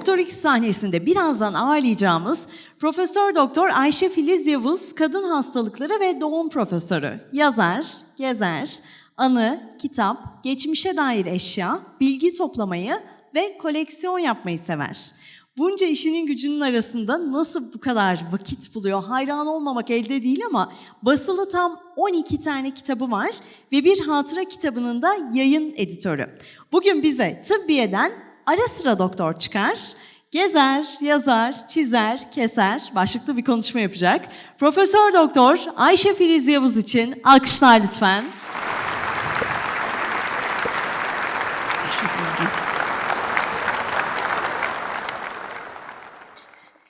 Doktor X sahnesinde birazdan ağırlayacağımız Profesör Doktor Ayşe Filiz Yavuz kadın hastalıkları ve doğum profesörü. Yazar, gezer, anı, kitap, geçmişe dair eşya, bilgi toplamayı ve koleksiyon yapmayı sever. Bunca işinin gücünün arasında nasıl bu kadar vakit buluyor? Hayran olmamak elde değil ama basılı tam 12 tane kitabı var ve bir hatıra kitabının da yayın editörü. Bugün bize tıbbiyeden ara sıra doktor çıkar, gezer, yazar, çizer, keser başlıklı bir konuşma yapacak. Profesör Doktor Ayşe Filiz Yavuz için alkışlar lütfen.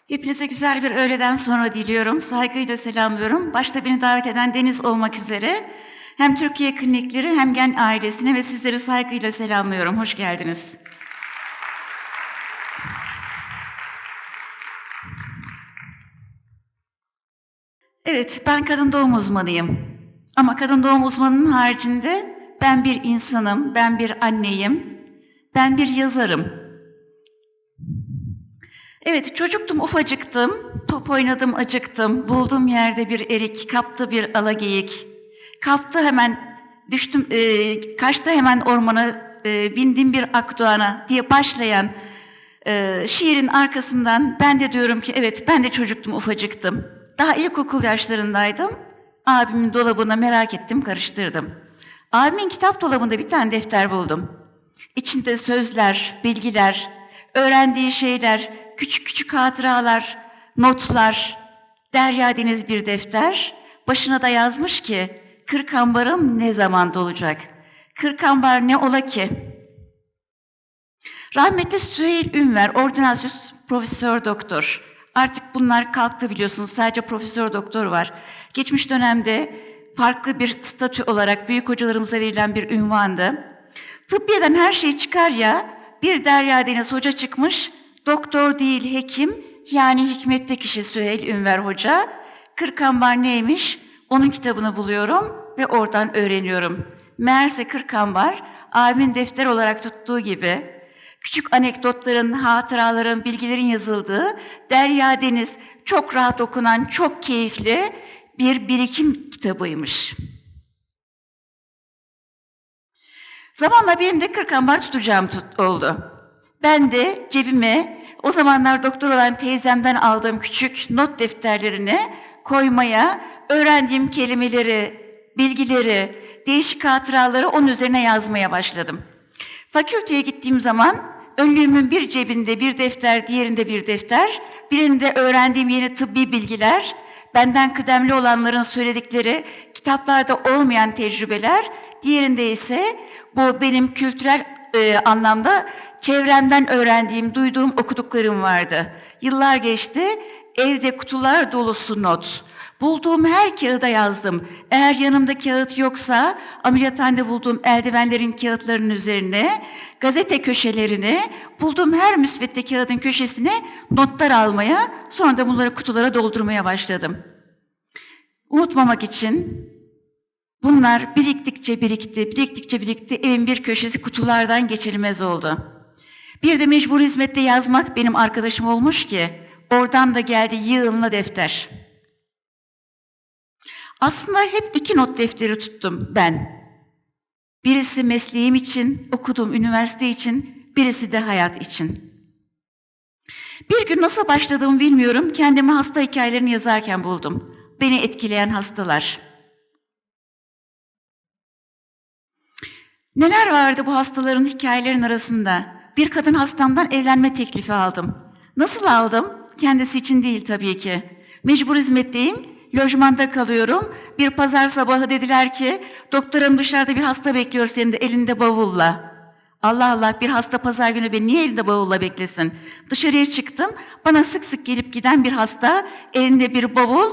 Hepinize güzel bir öğleden sonra diliyorum. Saygıyla selamlıyorum. Başta beni davet eden Deniz olmak üzere hem Türkiye Klinikleri hem Gen ailesine ve sizleri saygıyla selamlıyorum. Hoş geldiniz. Evet, ben kadın doğum uzmanıyım. Ama kadın doğum uzmanının haricinde ben bir insanım, ben bir anneyim, ben bir yazarım. Evet, çocuktum, ufacıktım. Top oynadım, acıktım. Bulduğum yerde bir erik, kaptı bir alageyik. Kaptı hemen, düştüm, e, kaçtı hemen ormana, e, bindim bir akdoğana diye başlayan e, şiirin arkasından ben de diyorum ki evet ben de çocuktum, ufacıktım. Daha ilkokul yaşlarındaydım. Abimin dolabına merak ettim, karıştırdım. Abimin kitap dolabında bir tane defter buldum. İçinde sözler, bilgiler, öğrendiği şeyler, küçük küçük hatıralar, notlar, derya deniz bir defter. Başına da yazmış ki, kırk ambarım ne zaman dolacak? Kırk ambar ne ola ki? Rahmetli Süheyl Ünver, ordinasyos profesör doktor. Artık bunlar kalktı biliyorsunuz, sadece profesör doktor var. Geçmiş dönemde farklı bir statü olarak büyük hocalarımıza verilen bir ünvandı. Tıbbiyeden her şey çıkar ya, bir Derya Deniz Hoca çıkmış, doktor değil hekim, yani hikmetli kişi Süheyl Ünver Hoca. Kırkambar neymiş? Onun kitabını buluyorum ve oradan öğreniyorum. Meğerse Kırkambar, abimin defter olarak tuttuğu gibi, küçük anekdotların, hatıraların, bilgilerin yazıldığı Derya Deniz, çok rahat okunan, çok keyifli bir birikim kitabıymış. Zamanla benim de kırk ambar tutacağım tut, oldu. Ben de cebime o zamanlar doktor olan teyzemden aldığım küçük not defterlerini koymaya, öğrendiğim kelimeleri, bilgileri, değişik hatıraları onun üzerine yazmaya başladım. Fakülteye gittiğim zaman önlüğümün bir cebinde bir defter, diğerinde bir defter, birinde öğrendiğim yeni tıbbi bilgiler, benden kıdemli olanların söyledikleri, kitaplarda olmayan tecrübeler, diğerinde ise bu benim kültürel e, anlamda çevremden öğrendiğim, duyduğum, okuduklarım vardı. Yıllar geçti, evde kutular dolusu not. Bulduğum her kağıda yazdım. Eğer yanımda kağıt yoksa ameliyathanede bulduğum eldivenlerin kağıtlarının üzerine, gazete köşelerine, bulduğum her müsvedde kağıdın köşesine notlar almaya, sonra da bunları kutulara doldurmaya başladım. Unutmamak için bunlar biriktikçe birikti, biriktikçe birikti, evin bir köşesi kutulardan geçilmez oldu. Bir de mecbur hizmette yazmak benim arkadaşım olmuş ki, oradan da geldi yığınla defter. Aslında hep iki not defteri tuttum ben. Birisi mesleğim için, okuduğum üniversite için, birisi de hayat için. Bir gün nasıl başladığımı bilmiyorum, kendimi hasta hikayelerini yazarken buldum. Beni etkileyen hastalar. Neler vardı bu hastaların hikayelerin arasında? Bir kadın hastamdan evlenme teklifi aldım. Nasıl aldım? Kendisi için değil tabii ki. Mecbur hizmetteyim, lojmanda kalıyorum. Bir pazar sabahı dediler ki, doktorum dışarıda bir hasta bekliyor seni de elinde bavulla. Allah Allah bir hasta pazar günü beni niye elinde bavulla beklesin? Dışarıya çıktım, bana sık sık gelip giden bir hasta elinde bir bavul,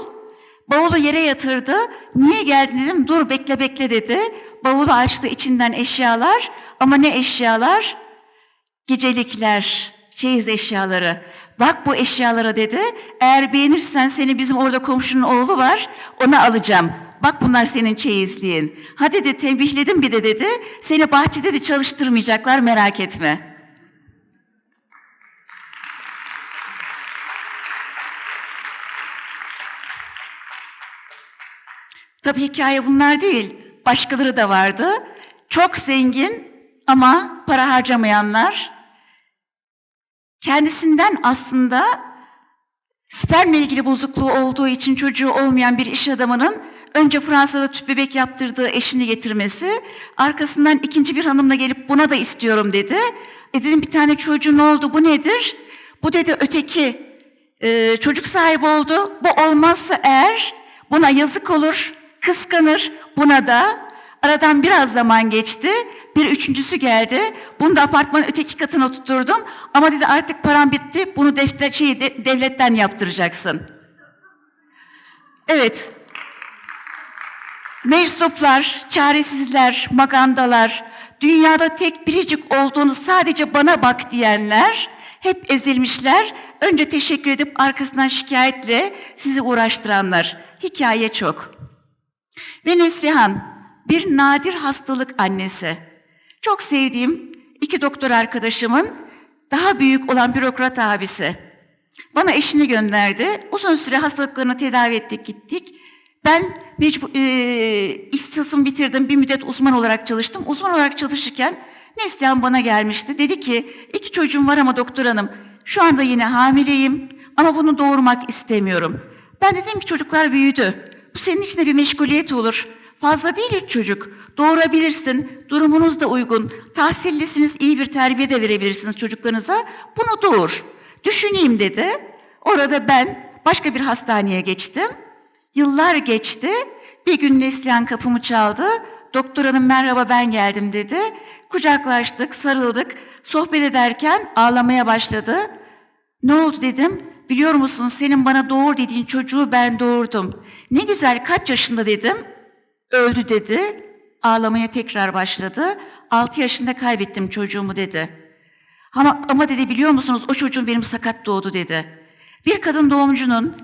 bavulu yere yatırdı. Niye geldin dedim, dur bekle bekle dedi. Bavulu açtı içinden eşyalar ama ne eşyalar? Gecelikler, çeyiz eşyaları. Bak bu eşyalara dedi. Eğer beğenirsen seni bizim orada komşunun oğlu var. Ona alacağım. Bak bunlar senin çeyizliğin. Ha dedi tembihledim bir de dedi. Seni bahçede de çalıştırmayacaklar merak etme. Tabii hikaye bunlar değil. Başkaları da vardı. Çok zengin ama para harcamayanlar, Kendisinden aslında spermle ilgili bozukluğu olduğu için çocuğu olmayan bir iş adamının önce Fransa'da tüp bebek yaptırdığı eşini getirmesi, arkasından ikinci bir hanımla gelip buna da istiyorum dedi. E dedim bir tane çocuğun oldu, bu nedir? Bu dedi öteki e, çocuk sahibi oldu. Bu olmazsa eğer buna yazık olur, kıskanır buna da. Aradan biraz zaman geçti. Bir üçüncüsü geldi. Bunu da apartmanın öteki katına tutturdum. Ama dedi artık param bitti. Bunu defter, şey, de- devletten yaptıracaksın. Evet. Meczuplar, çaresizler, magandalar, dünyada tek biricik olduğunu sadece bana bak diyenler hep ezilmişler. Önce teşekkür edip arkasından şikayetle sizi uğraştıranlar. Hikaye çok. Ve Neslihan, bir nadir hastalık annesi. Çok sevdiğim iki doktor arkadaşımın daha büyük olan bürokrat abisi. Bana eşini gönderdi. Uzun süre hastalıklarını tedavi ettik gittik. Ben mecbur, e, ihtisasımı bitirdim. Bir müddet uzman olarak çalıştım. Uzman olarak çalışırken Neslihan bana gelmişti. Dedi ki iki çocuğum var ama doktor hanım şu anda yine hamileyim ama bunu doğurmak istemiyorum. Ben dedim ki çocuklar büyüdü. Bu senin için de bir meşguliyet olur. Fazla değil üç çocuk. Doğurabilirsin. Durumunuz da uygun. Tahsillisiniz, iyi bir terbiye de verebilirsiniz çocuklarınıza. Bunu doğur. Düşüneyim dedi. Orada ben başka bir hastaneye geçtim. Yıllar geçti. Bir gün Neslihan kapımı çaldı. Doktor hanım merhaba ben geldim dedi. Kucaklaştık, sarıldık. Sohbet ederken ağlamaya başladı. Ne oldu dedim. Biliyor musun senin bana doğur dediğin çocuğu ben doğurdum. Ne güzel kaç yaşında dedim. Öldü dedi. Ağlamaya tekrar başladı. Altı yaşında kaybettim çocuğumu dedi. Ama, ama dedi biliyor musunuz o çocuğum benim sakat doğdu dedi. Bir kadın doğumcunun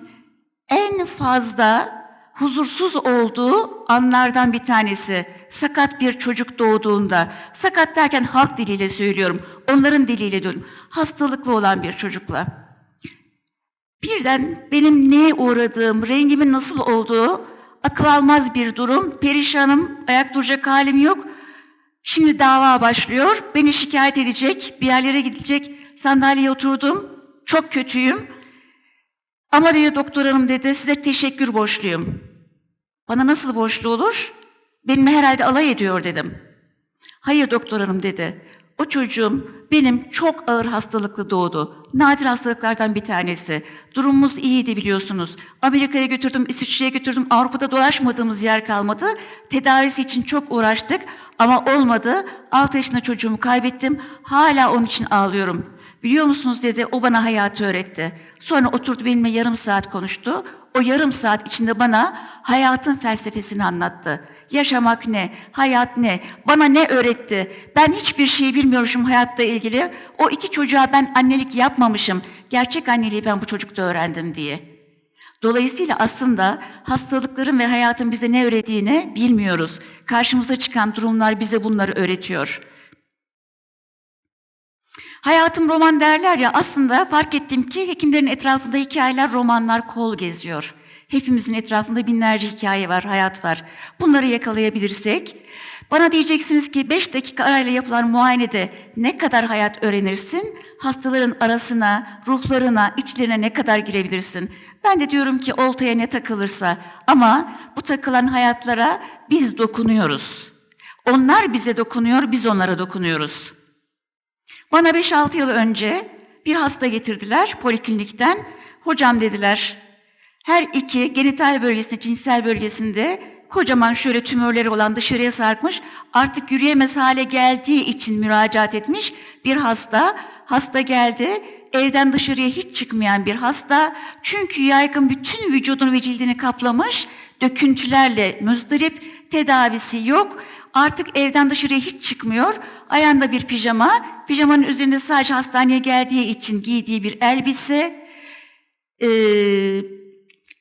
en fazla huzursuz olduğu anlardan bir tanesi sakat bir çocuk doğduğunda. Sakat derken halk diliyle söylüyorum. Onların diliyle diyorum. Hastalıklı olan bir çocukla. Birden benim neye uğradığım, rengimin nasıl olduğu akıl almaz bir durum. Perişanım, ayak duracak halim yok. Şimdi dava başlıyor. Beni şikayet edecek, bir yerlere gidecek. Sandalyeye oturdum. Çok kötüyüm. Ama dedi doktor hanım dedi size teşekkür borçluyum. Bana nasıl borçlu olur? Benimle herhalde alay ediyor dedim. Hayır doktor hanım dedi. O çocuğum benim çok ağır hastalıklı doğdu. Nadir hastalıklardan bir tanesi. Durumumuz iyiydi biliyorsunuz. Amerika'ya götürdüm, İsviçre'ye götürdüm. Avrupa'da dolaşmadığımız yer kalmadı. Tedavisi için çok uğraştık ama olmadı. 6 yaşında çocuğumu kaybettim. Hala onun için ağlıyorum. Biliyor musunuz dedi, o bana hayatı öğretti. Sonra oturdu benimle yarım saat konuştu. O yarım saat içinde bana hayatın felsefesini anlattı. Yaşamak ne? Hayat ne? Bana ne öğretti? Ben hiçbir şey bilmiyormuşum hayatta ilgili. O iki çocuğa ben annelik yapmamışım. Gerçek anneliği ben bu çocukta öğrendim diye. Dolayısıyla aslında hastalıkların ve hayatın bize ne öğrettiğini bilmiyoruz. Karşımıza çıkan durumlar bize bunları öğretiyor. Hayatım roman derler ya aslında fark ettim ki hekimlerin etrafında hikayeler, romanlar kol geziyor. Hepimizin etrafında binlerce hikaye var, hayat var. Bunları yakalayabilirsek, bana diyeceksiniz ki beş dakika arayla yapılan muayenede ne kadar hayat öğrenirsin, hastaların arasına, ruhlarına, içlerine ne kadar girebilirsin. Ben de diyorum ki oltaya ne takılırsa ama bu takılan hayatlara biz dokunuyoruz. Onlar bize dokunuyor, biz onlara dokunuyoruz. Bana 5-6 yıl önce bir hasta getirdiler poliklinikten. Hocam dediler, her iki genital bölgesinde, cinsel bölgesinde kocaman şöyle tümörleri olan dışarıya sarkmış, artık yürüyemez hale geldiği için müracaat etmiş bir hasta. Hasta geldi, evden dışarıya hiç çıkmayan bir hasta. Çünkü yaygın bütün vücudunu ve cildini kaplamış, döküntülerle müzdarip, tedavisi yok. Artık evden dışarıya hiç çıkmıyor. Ayağında bir pijama, pijamanın üzerinde sadece hastaneye geldiği için giydiği bir elbise. Ee,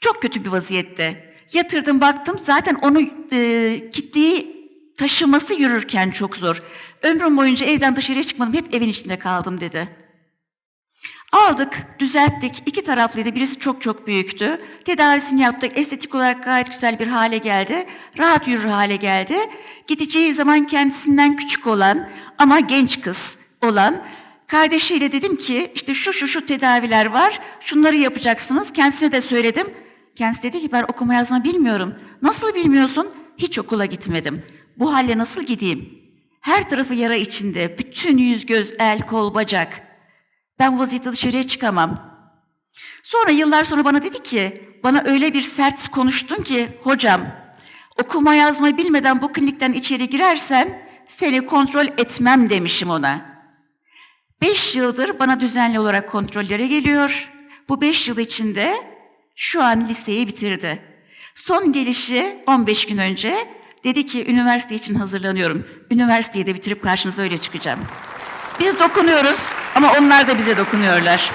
çok kötü bir vaziyette. Yatırdım baktım zaten onu e, kitleyi taşıması yürürken çok zor. Ömrüm boyunca evden dışarıya çıkmadım hep evin içinde kaldım dedi. Aldık, düzelttik. İki taraflıydı. Birisi çok çok büyüktü. Tedavisini yaptık. Estetik olarak gayet güzel bir hale geldi. Rahat yürür hale geldi. Gideceği zaman kendisinden küçük olan ama genç kız olan kardeşiyle dedim ki işte şu şu şu tedaviler var. Şunları yapacaksınız. Kendisine de söyledim. Kendisi dedi ki ben okuma yazma bilmiyorum. Nasıl bilmiyorsun? Hiç okula gitmedim. Bu halle nasıl gideyim? Her tarafı yara içinde. Bütün yüz, göz, el, kol, bacak. Ben vaziyette dışarıya çıkamam. Sonra yıllar sonra bana dedi ki, bana öyle bir sert konuştun ki, hocam, okuma yazma bilmeden bu klinikten içeri girersen seni kontrol etmem demişim ona. Beş yıldır bana düzenli olarak kontrollere geliyor. Bu beş yıl içinde şu an liseyi bitirdi. Son gelişi 15 gün önce dedi ki üniversite için hazırlanıyorum. Üniversiteyi de bitirip karşınıza öyle çıkacağım. Biz dokunuyoruz ama onlar da bize dokunuyorlar.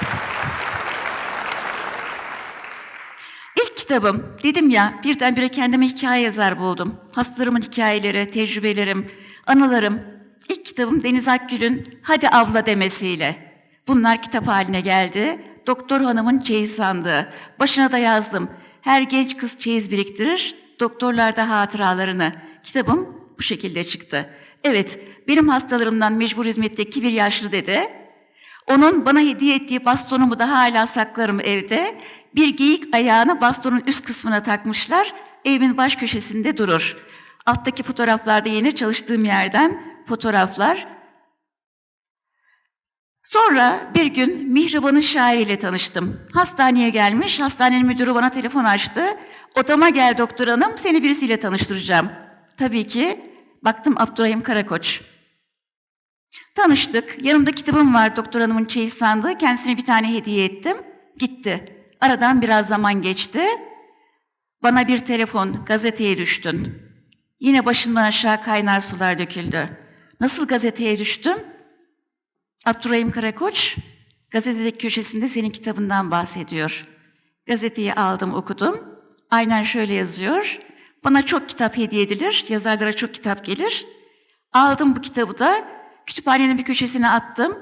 İlk kitabım, dedim ya birdenbire kendime hikaye yazar buldum. Hastalarımın hikayeleri, tecrübelerim, anılarım. İlk kitabım Deniz Akgül'ün Hadi abla demesiyle. Bunlar kitap haline geldi. Doktor hanımın çeyiz sandığı. Başına da yazdım. Her genç kız çeyiz biriktirir, doktorlar da hatıralarını. Kitabım bu şekilde çıktı. Evet, benim hastalarımdan mecbur hizmetteki bir yaşlı dede, onun bana hediye ettiği bastonumu da hala saklarım evde. Bir geyik ayağını bastonun üst kısmına takmışlar. Evimin baş köşesinde durur. Alttaki fotoğraflarda yine çalıştığım yerden fotoğraflar. Sonra bir gün Mihriban'ın şairiyle tanıştım. Hastaneye gelmiş, hastanenin müdürü bana telefon açtı. Odama gel doktor hanım, seni birisiyle tanıştıracağım. Tabii ki baktım Abdurrahim Karakoç. Tanıştık. Yanımda kitabım var doktor hanımın çeyiz sandığı. Kendisine bir tane hediye ettim. Gitti. Aradan biraz zaman geçti. Bana bir telefon, gazeteye düştün. Yine başımdan aşağı kaynar sular döküldü. Nasıl gazeteye düştüm? Abdurrahim Karakoç, gazetedeki köşesinde senin kitabından bahsediyor. Gazeteyi aldım, okudum. Aynen şöyle yazıyor. Bana çok kitap hediye edilir, yazarlara çok kitap gelir. Aldım bu kitabı da kütüphanenin bir köşesine attım.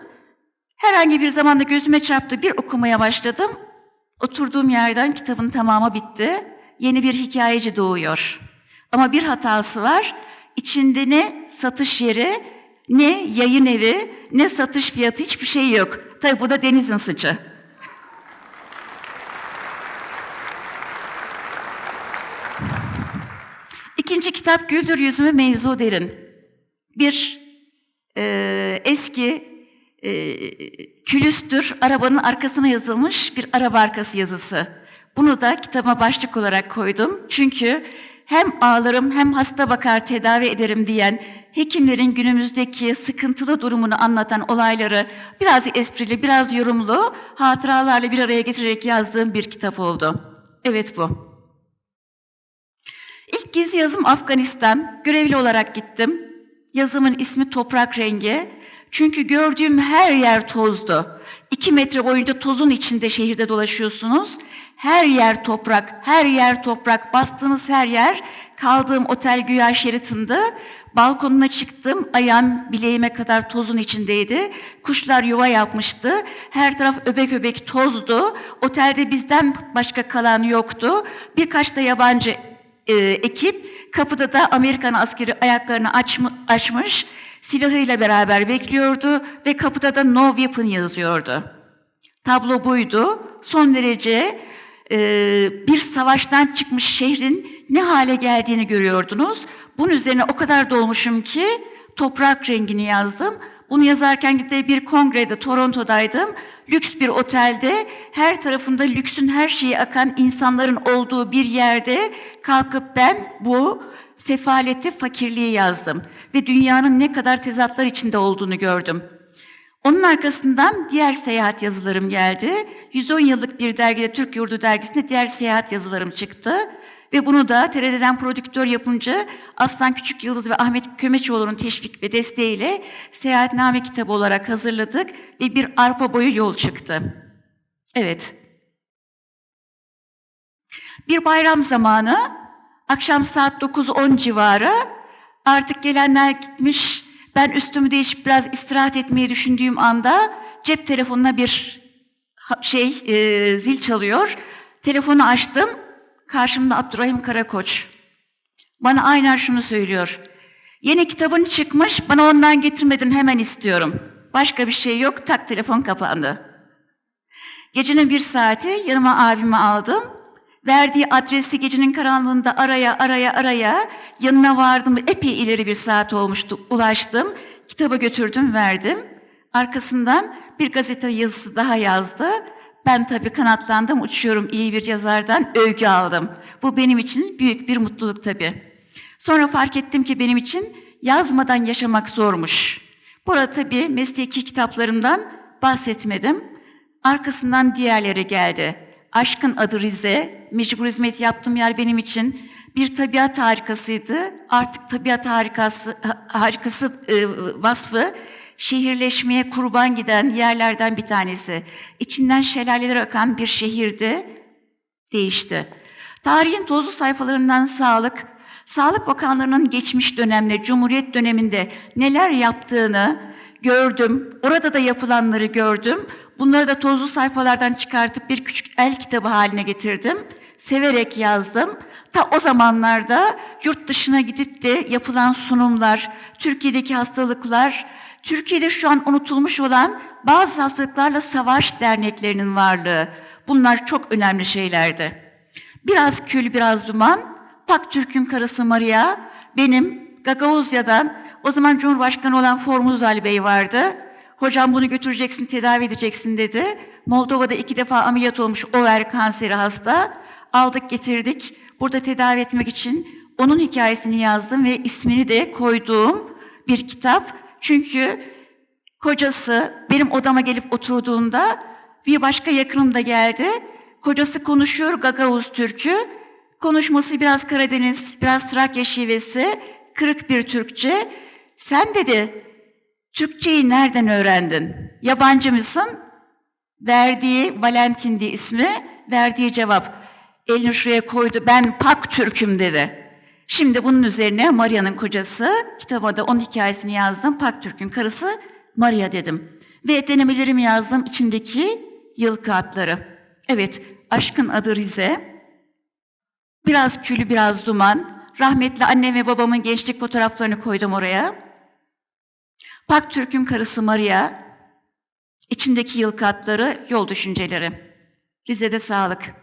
Herhangi bir zamanda gözüme çarptı, bir okumaya başladım. Oturduğum yerden kitabın tamamı bitti. Yeni bir hikayeci doğuyor. Ama bir hatası var. İçinde ne satış yeri, ne yayın evi, ne satış fiyatı hiçbir şey yok. Tabii bu da denizin sıçı. İkinci kitap Güldür Yüzümü Mevzu Derin. Bir e, eski e, külüstür arabanın arkasına yazılmış bir araba arkası yazısı. Bunu da kitaba başlık olarak koydum. Çünkü hem ağlarım hem hasta bakar tedavi ederim diyen hekimlerin günümüzdeki sıkıntılı durumunu anlatan olayları biraz esprili, biraz yorumlu hatıralarla bir araya getirerek yazdığım bir kitap oldu. Evet bu. İlk gizli yazım Afganistan. Görevli olarak gittim. Yazımın ismi Toprak Rengi. Çünkü gördüğüm her yer tozdu. İki metre boyunca tozun içinde şehirde dolaşıyorsunuz. Her yer toprak, her yer toprak. Bastığınız her yer. Kaldığım otel güya Sheraton'dı. Balkonuna çıktım, ayağım bileğime kadar tozun içindeydi. Kuşlar yuva yapmıştı. Her taraf öbek öbek tozdu. Otelde bizden başka kalan yoktu. Birkaç da yabancı e, ekip kapıda da Amerikan askeri ayaklarını açma, açmış, silahıyla beraber bekliyordu ve kapıda da no weapon yazıyordu. Tablo buydu. Son derece e, bir savaştan çıkmış şehrin ne hale geldiğini görüyordunuz. Bunun üzerine o kadar dolmuşum ki toprak rengini yazdım. Bunu yazarken de bir kongrede Toronto'daydım. Lüks bir otelde, her tarafında lüksün her şeyi akan insanların olduğu bir yerde kalkıp ben bu sefaleti, fakirliği yazdım. Ve dünyanın ne kadar tezatlar içinde olduğunu gördüm. Onun arkasından diğer seyahat yazılarım geldi. 110 yıllık bir dergide, Türk Yurdu dergisinde diğer seyahat yazılarım çıktı. Ve bunu da TRT'den prodüktör yapınca Aslan Küçük Yıldız ve Ahmet Kömeçoğlu'nun teşvik ve desteğiyle seyahatname kitabı olarak hazırladık ve bir arpa boyu yol çıktı. Evet. Bir bayram zamanı akşam saat 9-10 civarı artık gelenler gitmiş. Ben üstümü değişip biraz istirahat etmeyi düşündüğüm anda cep telefonuna bir şey e, zil çalıyor. Telefonu açtım. Karşımda Abdurrahim Karakoç. Bana aynen şunu söylüyor. Yeni kitabın çıkmış, bana ondan getirmedin hemen istiyorum. Başka bir şey yok, tak telefon kapandı. Gecenin bir saati yanıma abimi aldım. Verdiği adresi gecenin karanlığında araya araya araya yanına vardım. Epey ileri bir saat olmuştu. Ulaştım. Kitabı götürdüm verdim. Arkasından bir gazete yazısı daha yazdı. Ben tabii kanatlandım uçuyorum iyi bir yazardan övgü aldım. Bu benim için büyük bir mutluluk tabii. Sonra fark ettim ki benim için yazmadan yaşamak zormuş. Burada tabii mesleki kitaplarımdan bahsetmedim. Arkasından diğerleri geldi. Aşkın adı Rize, mecbur hizmet yaptığım yer benim için bir tabiat harikasıydı. Artık tabiat harikası, ha- harikası e, vasfı şehirleşmeye kurban giden yerlerden bir tanesi. İçinden şelaleler akan bir şehirdi, değişti. Tarihin tozlu sayfalarından sağlık, Sağlık Bakanlığı'nın geçmiş dönemde, Cumhuriyet döneminde neler yaptığını gördüm. Orada da yapılanları gördüm. Bunları da tozlu sayfalardan çıkartıp bir küçük el kitabı haline getirdim. Severek yazdım. Ta o zamanlarda yurt dışına gidip de yapılan sunumlar, Türkiye'deki hastalıklar, Türkiye'de şu an unutulmuş olan bazı hastalıklarla savaş derneklerinin varlığı. Bunlar çok önemli şeylerdi. Biraz kül, biraz duman. Pak Türk'ün karısı Maria, benim Gagavuzya'dan o zaman Cumhurbaşkanı olan Formuz Ali Bey vardı. Hocam bunu götüreceksin, tedavi edeceksin dedi. Moldova'da iki defa ameliyat olmuş over kanseri hasta. Aldık getirdik. Burada tedavi etmek için onun hikayesini yazdım ve ismini de koyduğum bir kitap. Çünkü kocası benim odama gelip oturduğunda bir başka yakınım da geldi. Kocası konuşuyor Gagavuz Türk'ü. Konuşması biraz Karadeniz, biraz Trakya şivesi, kırık bir Türkçe. Sen dedi, Türkçeyi nereden öğrendin? Yabancı mısın? Verdiği, Valentin diye ismi, verdiği cevap. Elini şuraya koydu, ben Pak Türk'üm dedi. Şimdi bunun üzerine Maria'nın kocası, kitaba da onun hikayesini yazdım. Pak Türk'ün karısı Maria dedim. Ve denemelerimi yazdım içindeki yıl kağıtları. Evet, aşkın adı Rize. Biraz külü, biraz duman. Rahmetli annem ve babamın gençlik fotoğraflarını koydum oraya. Pak Türk'ün karısı Maria, içindeki yıl katları, yol düşünceleri. Rize'de sağlık.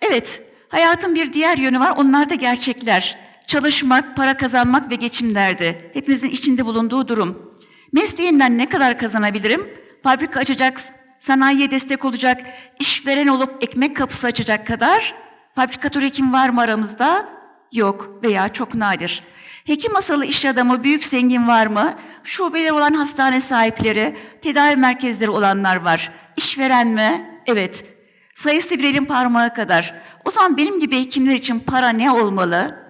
Evet, hayatın bir diğer yönü var, onlar da gerçekler. Çalışmak, para kazanmak ve geçim derdi. Hepimizin içinde bulunduğu durum. Mesleğinden ne kadar kazanabilirim? Fabrika açacak, sanayiye destek olacak, işveren olup ekmek kapısı açacak kadar fabrikatör hekim var mı aramızda? Yok veya çok nadir. Hekim masalı iş adamı, büyük zengin var mı? Şubeler olan hastane sahipleri, tedavi merkezleri olanlar var. İşveren mi? Evet. Sayısı bir elin parmağı kadar. O zaman benim gibi hekimler için para ne olmalı?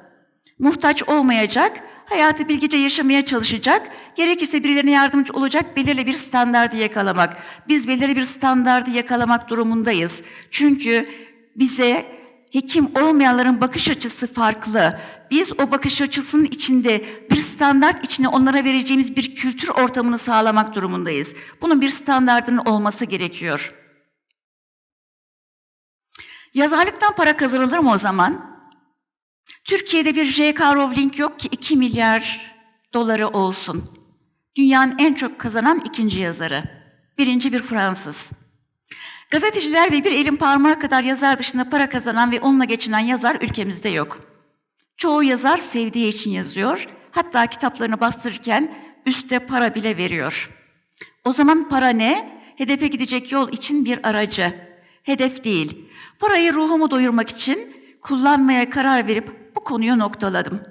Muhtaç olmayacak, hayatı bilgice yaşamaya çalışacak, gerekirse birilerine yardımcı olacak, belirli bir standardı yakalamak. Biz belirli bir standardı yakalamak durumundayız. Çünkü bize hekim olmayanların bakış açısı farklı. Biz o bakış açısının içinde bir standart içine onlara vereceğimiz bir kültür ortamını sağlamak durumundayız. Bunun bir standardının olması gerekiyor. Yazarlıktan para kazanılır mı o zaman? Türkiye'de bir J.K. Rowling yok ki 2 milyar doları olsun. Dünyanın en çok kazanan ikinci yazarı. Birinci bir Fransız. Gazeteciler ve bir elin parmağı kadar yazar dışında para kazanan ve onunla geçinen yazar ülkemizde yok. Çoğu yazar sevdiği için yazıyor. Hatta kitaplarını bastırırken üste para bile veriyor. O zaman para ne? Hedefe gidecek yol için bir aracı. Hedef değil. Parayı ruhumu doyurmak için kullanmaya karar verip bu konuyu noktaladım.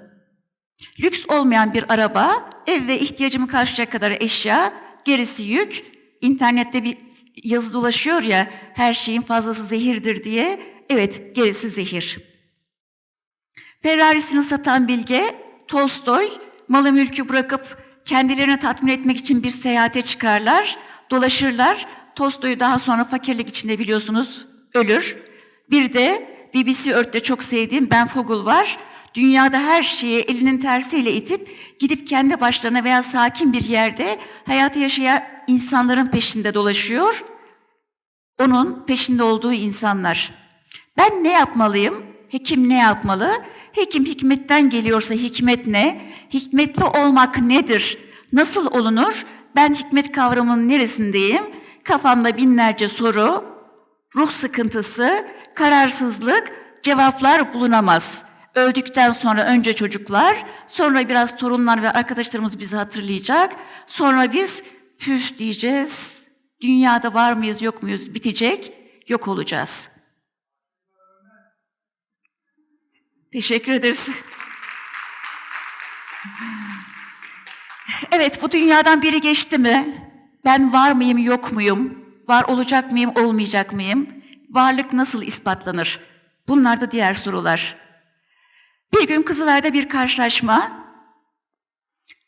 Lüks olmayan bir araba, ev ve ihtiyacımı karşılayacak kadar eşya, gerisi yük. İnternette bir yazı dolaşıyor ya, her şeyin fazlası zehirdir diye. Evet, gerisi zehir. Ferrari'sini satan Bilge, Tolstoy, malı mülkü bırakıp kendilerini tatmin etmek için bir seyahate çıkarlar, dolaşırlar. Tolstoy'u daha sonra fakirlik içinde biliyorsunuz ölür. Bir de BBC Earth'te çok sevdiğim Ben Fogel var. Dünyada her şeyi elinin tersiyle itip gidip kendi başlarına veya sakin bir yerde hayatı yaşayan insanların peşinde dolaşıyor. onun peşinde olduğu insanlar. Ben ne yapmalıyım? Hekim ne yapmalı? Hekim hikmetten geliyorsa hikmet ne? Hikmetli olmak nedir? Nasıl olunur? Ben hikmet kavramının neresindeyim? Kafamda binlerce soru, ruh sıkıntısı, kararsızlık, cevaplar bulunamaz. Öldükten sonra önce çocuklar, sonra biraz torunlar ve arkadaşlarımız bizi hatırlayacak. Sonra biz püf diyeceğiz. Dünyada var mıyız yok muyuz bitecek, yok olacağız. Teşekkür ederiz. Evet, bu dünyadan biri geçti mi? Ben var mıyım, yok muyum? Var olacak mıyım, olmayacak mıyım? Varlık nasıl ispatlanır? Bunlar da diğer sorular. Bir gün Kızılay'da bir karşılaşma.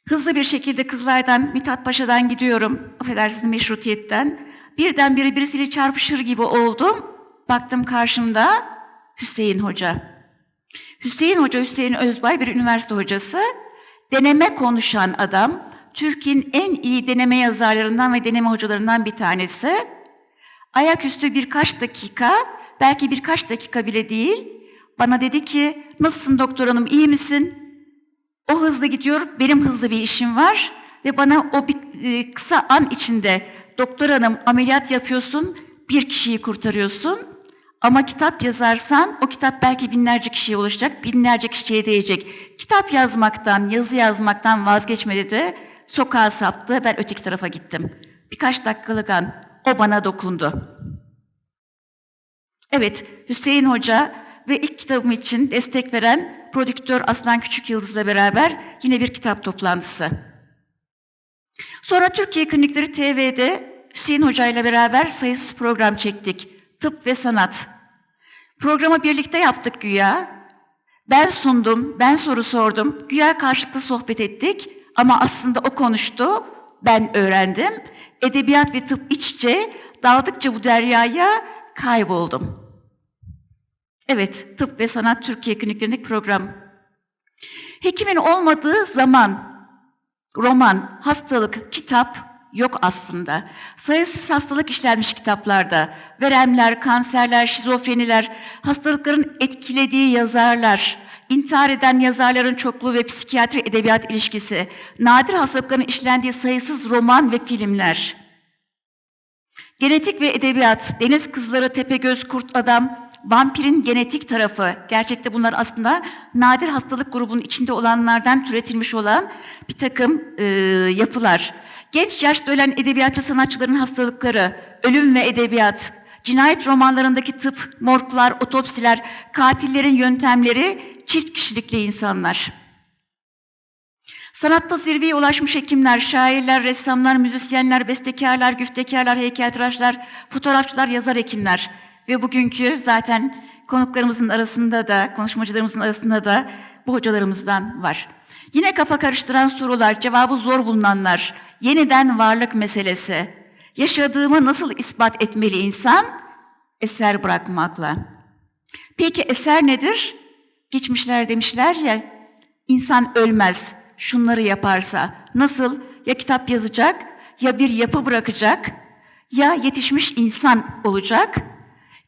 Hızlı bir şekilde Kızılay'dan, Mithat Paşa'dan gidiyorum. Affedersiniz meşrutiyetten. Birdenbire birisiyle çarpışır gibi oldum. Baktım karşımda Hüseyin Hoca. Hüseyin Hoca, Hüseyin Özbay bir üniversite hocası. Deneme konuşan adam, Türkiye'nin en iyi deneme yazarlarından ve deneme hocalarından bir tanesi. Ayaküstü birkaç dakika, belki birkaç dakika bile değil, bana dedi ki, nasılsın doktor hanım, iyi misin? O hızlı gidiyor, benim hızlı bir işim var ve bana o bir e, kısa an içinde doktor hanım ameliyat yapıyorsun, bir kişiyi kurtarıyorsun. Ama kitap yazarsan o kitap belki binlerce kişiye ulaşacak, binlerce kişiye değecek. Kitap yazmaktan, yazı yazmaktan vazgeçme dedi. Sokağa saptı, ben öteki tarafa gittim. Birkaç dakikalık an o bana dokundu. Evet, Hüseyin Hoca ve ilk kitabım için destek veren prodüktör Aslan Küçük Yıldız'la beraber yine bir kitap toplantısı. Sonra Türkiye Klinikleri TV'de Hüseyin Hoca ile beraber sayısız program çektik. Tıp ve sanat. Programı birlikte yaptık güya. Ben sundum, ben soru sordum. Güya karşılıklı sohbet ettik ama aslında o konuştu, ben öğrendim. Edebiyat ve tıp iç içe daldıkça bu deryaya kayboldum. Evet, Tıp ve Sanat Türkiye Kliniklerindeki program. Hekimin olmadığı zaman roman, hastalık, kitap yok aslında. Sayısız hastalık işlenmiş kitaplarda. Veremler, kanserler, şizofreniler, hastalıkların etkilediği yazarlar, intihar eden yazarların çokluğu ve psikiyatri edebiyat ilişkisi, nadir hastalıkların işlendiği sayısız roman ve filmler. Genetik ve edebiyat, Deniz Kızları, Tepegöz, Kurt Adam, vampirin genetik tarafı. Gerçekte bunlar aslında nadir hastalık grubunun içinde olanlardan türetilmiş olan bir takım e, yapılar. Genç yaşta ölen edebiyatçı sanatçıların hastalıkları, ölüm ve edebiyat, cinayet romanlarındaki tıp, morglar, otopsiler, katillerin yöntemleri, çift kişilikli insanlar. Sanatta zirveye ulaşmış hekimler, şairler, ressamlar, müzisyenler, bestekarlar, güftekarlar, heykeltıraşlar, fotoğrafçılar, yazar hekimler ve bugünkü zaten konuklarımızın arasında da, konuşmacılarımızın arasında da bu hocalarımızdan var. Yine kafa karıştıran sorular, cevabı zor bulunanlar, yeniden varlık meselesi, yaşadığımı nasıl ispat etmeli insan? Eser bırakmakla. Peki eser nedir? Geçmişler demişler ya, insan ölmez, şunları yaparsa. Nasıl? Ya kitap yazacak, ya bir yapı bırakacak, ya yetişmiş insan olacak.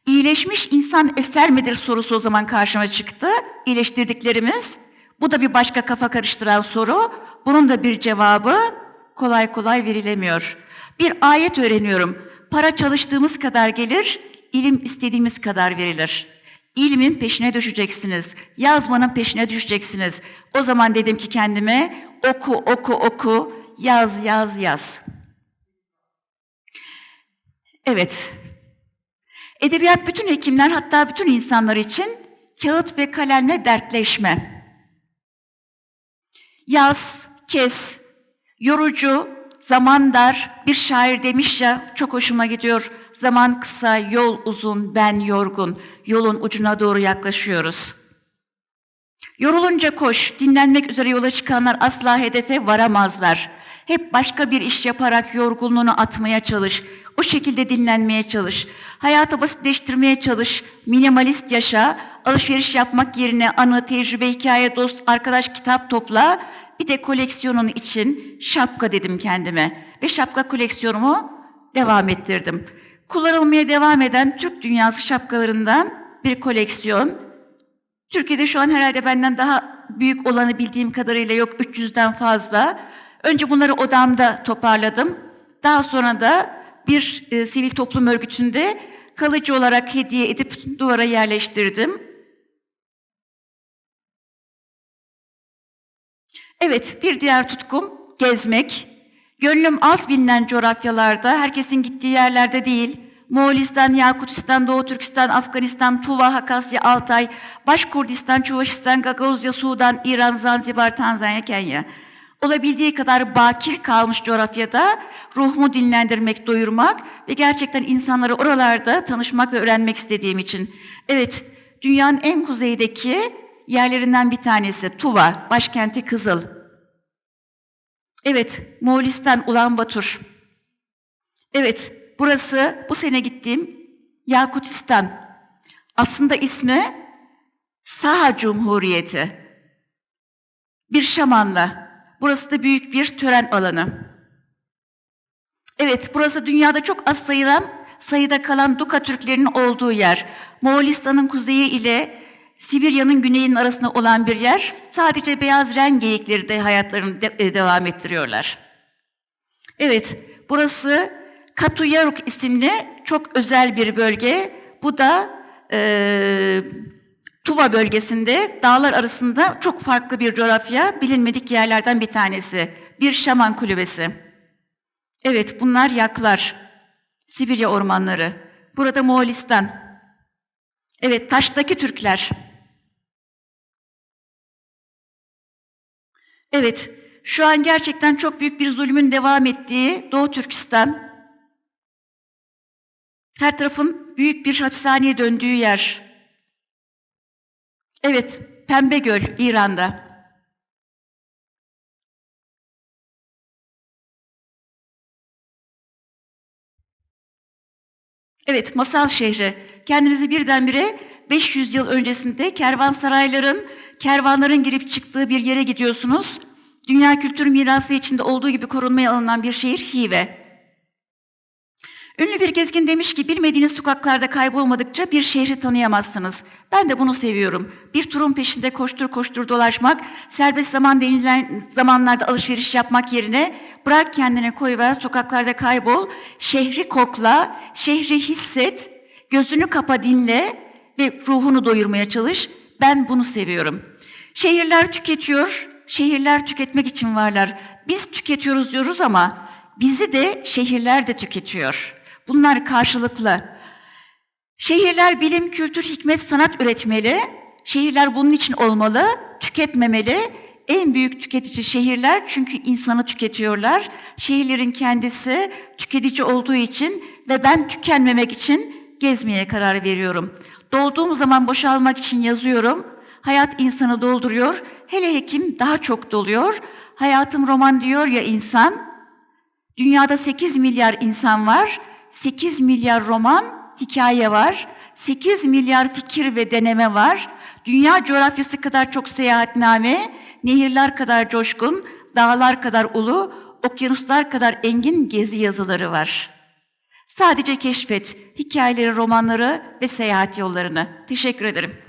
İyileşmiş insan eser midir sorusu o zaman karşıma çıktı. İyileştirdiklerimiz. Bu da bir başka kafa karıştıran soru. Bunun da bir cevabı kolay kolay verilemiyor. Bir ayet öğreniyorum. Para çalıştığımız kadar gelir, ilim istediğimiz kadar verilir. İlmin peşine düşeceksiniz. Yazmanın peşine düşeceksiniz. O zaman dedim ki kendime oku oku oku yaz yaz yaz. Evet. Edebiyat bütün hekimler hatta bütün insanlar için kağıt ve kalemle dertleşme. Yaz, kes, yorucu, zaman dar. Bir şair demiş ya çok hoşuma gidiyor. Zaman kısa, yol uzun, ben yorgun. Yolun ucuna doğru yaklaşıyoruz. Yorulunca koş, dinlenmek üzere yola çıkanlar asla hedefe varamazlar. Hep başka bir iş yaparak yorgunluğunu atmaya çalış. O şekilde dinlenmeye çalış. Hayatı basitleştirmeye çalış. Minimalist yaşa. Alışveriş yapmak yerine anı, tecrübe, hikaye, dost, arkadaş, kitap topla. Bir de koleksiyonun için şapka dedim kendime. Ve şapka koleksiyonumu devam ettirdim. kullanılmaya devam eden Türk dünyası şapkalarından bir koleksiyon. Türkiye'de şu an herhalde benden daha büyük olanı bildiğim kadarıyla yok 300'den fazla. Önce bunları odamda toparladım. Daha sonra da bir e, sivil toplum örgütünde kalıcı olarak hediye edip duvara yerleştirdim. Evet, bir diğer tutkum gezmek. Gönlüm az bilinen coğrafyalarda, herkesin gittiği yerlerde değil, Moğolistan, Yakutistan, Doğu Türkistan, Afganistan, Tuva, Hakasya, Altay, Başkurdistan, Çuvaşistan, Gagavuzya, Sudan, İran, Zanzibar, Tanzanya, Kenya. Olabildiği kadar bakir kalmış coğrafyada ruhumu dinlendirmek, doyurmak ve gerçekten insanları oralarda tanışmak ve öğrenmek istediğim için. Evet, dünyanın en kuzeydeki yerlerinden bir tanesi Tuva, başkenti Kızıl. Evet, Moğolistan, Ulan Batur. Evet, burası bu sene gittiğim Yakutistan. Aslında ismi Saha Cumhuriyeti. Bir şamanla. Burası da büyük bir tören alanı. Evet, burası dünyada çok az sayılan, sayıda kalan Duka Türklerinin olduğu yer. Moğolistan'ın kuzeyi ile Sibirya'nın güneyinin arasında olan bir yer. Sadece beyaz ren geyikleri de hayatlarını de- e, devam ettiriyorlar. Evet, burası Katuyaruk isimli çok özel bir bölge. Bu da eee, Tuva bölgesinde dağlar arasında çok farklı bir coğrafya, bilinmedik yerlerden bir tanesi. Bir şaman kulübesi. Evet, bunlar yaklar. Sibirya ormanları. Burada Moğolistan. Evet, taştaki Türkler. Evet, şu an gerçekten çok büyük bir zulmün devam ettiği Doğu Türkistan. Her tarafın büyük bir hapishaneye döndüğü yer. Evet, Pembe Göl, İran'da. Evet, masal şehri. Kendinizi birdenbire 500 yıl öncesinde kervansarayların, kervanların girip çıktığı bir yere gidiyorsunuz. Dünya Kültür Mirası içinde olduğu gibi korunmaya alınan bir şehir Hive. Ünlü bir gezgin demiş ki bilmediğiniz sokaklarda kaybolmadıkça bir şehri tanıyamazsınız. Ben de bunu seviyorum. Bir turun peşinde koştur koştur dolaşmak, serbest zaman denilen zamanlarda alışveriş yapmak yerine bırak kendine koyver, sokaklarda kaybol, şehri kokla, şehri hisset, gözünü kapa dinle ve ruhunu doyurmaya çalış. Ben bunu seviyorum. Şehirler tüketiyor, şehirler tüketmek için varlar. Biz tüketiyoruz diyoruz ama bizi de şehirler de tüketiyor. Bunlar karşılıklı. Şehirler bilim, kültür, hikmet, sanat üretmeli. Şehirler bunun için olmalı, tüketmemeli. En büyük tüketici şehirler çünkü insanı tüketiyorlar. Şehirlerin kendisi tüketici olduğu için ve ben tükenmemek için gezmeye karar veriyorum. Dolduğum zaman boşalmak için yazıyorum. Hayat insanı dolduruyor. Hele hekim daha çok doluyor. Hayatım roman diyor ya insan. Dünyada 8 milyar insan var. 8 milyar roman, hikaye var. 8 milyar fikir ve deneme var. Dünya coğrafyası kadar çok seyahatname, nehirler kadar coşkun, dağlar kadar ulu, okyanuslar kadar engin gezi yazıları var. Sadece keşfet hikayeleri, romanları ve seyahat yollarını. Teşekkür ederim.